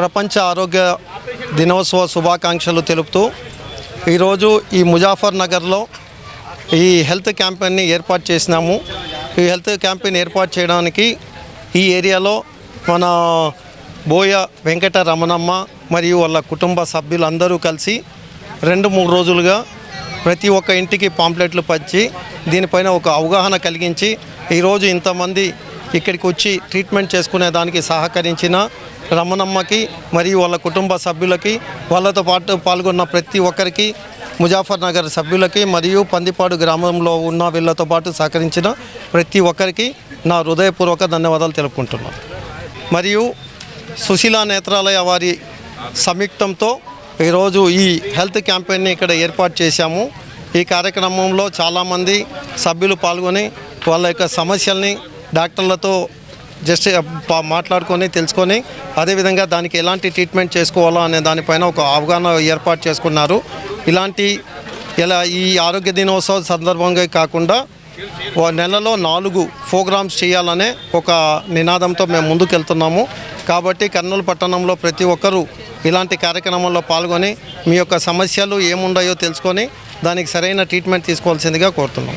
ప్రపంచ ఆరోగ్య దినోత్సవ శుభాకాంక్షలు తెలుపుతూ ఈరోజు ఈ ముజాఫర్ నగర్లో ఈ హెల్త్ క్యాంపెయిన్ని ఏర్పాటు చేసినాము. ఈ హెల్త్ క్యాంపెయిన్ ఏర్పాటు చేయడానికి ఈ ఏరియాలో మన బోయ వెంకట రమణమ్మ మరియు వాళ్ళ కుటుంబ సభ్యులందరూ కలిసి రెండు మూడు రోజులుగా ప్రతి ఒక్క ఇంటికి పాంప్లెట్లు పంచి దీనిపైన ఒక అవగాహన కలిగించి ఈరోజు ఇంతమంది ఇక్కడికి వచ్చి ట్రీట్మెంట్ చేసుకునే దానికి సహకరించిన రమణమ్మకి మరియు వాళ్ళ కుటుంబ సభ్యులకి వాళ్ళతో పాటు పాల్గొన్న ప్రతి ఒక్కరికి ముజాఫర్ నగర్ సభ్యులకి మరియు పందిపాడు గ్రామంలో ఉన్న వీళ్ళతో పాటు సహకరించిన ప్రతి ఒక్కరికి నా హృదయపూర్వక ధన్యవాదాలు తెలుపుకుంటున్నాను. మరియు సుశీల నేత్రాలయ వారి సంయుక్తంతో ఈరోజు ఈ హెల్త్ క్యాంపెయిన్ని ఇక్కడ ఏర్పాటు చేశాము. ఈ కార్యక్రమంలో చాలామంది సభ్యులు పాల్గొని వాళ్ళ యొక్క సమస్యల్ని డాక్టర్లతో జస్ట్ మాట్లాడుకొని తెలుసుకొని అదేవిధంగా దానికి ఎలాంటి ట్రీట్మెంట్ చేసుకోవాలో అనే దానిపైన ఒక అవగాహన ఏర్పాటు చేసుకున్నారు. ఇలాంటి ఇలా ఈ ఆరోగ్య దినోత్సవం సందర్భంగా కాకుండా నెలలో నాలుగు ప్రోగ్రామ్స్ చేయాలనే ఒక నినాదంతో మేము ముందుకెళ్తున్నాము. కాబట్టి కర్నూలు పట్టణంలో ప్రతి ఒక్కరూ ఇలాంటి కార్యక్రమంలో పాల్గొని మీ యొక్క సమస్యలు ఏముండాయో తెలుసుకొని దానికి సరైన ట్రీట్మెంట్ తీసుకోవాల్సిందిగా కోరుతున్నాం.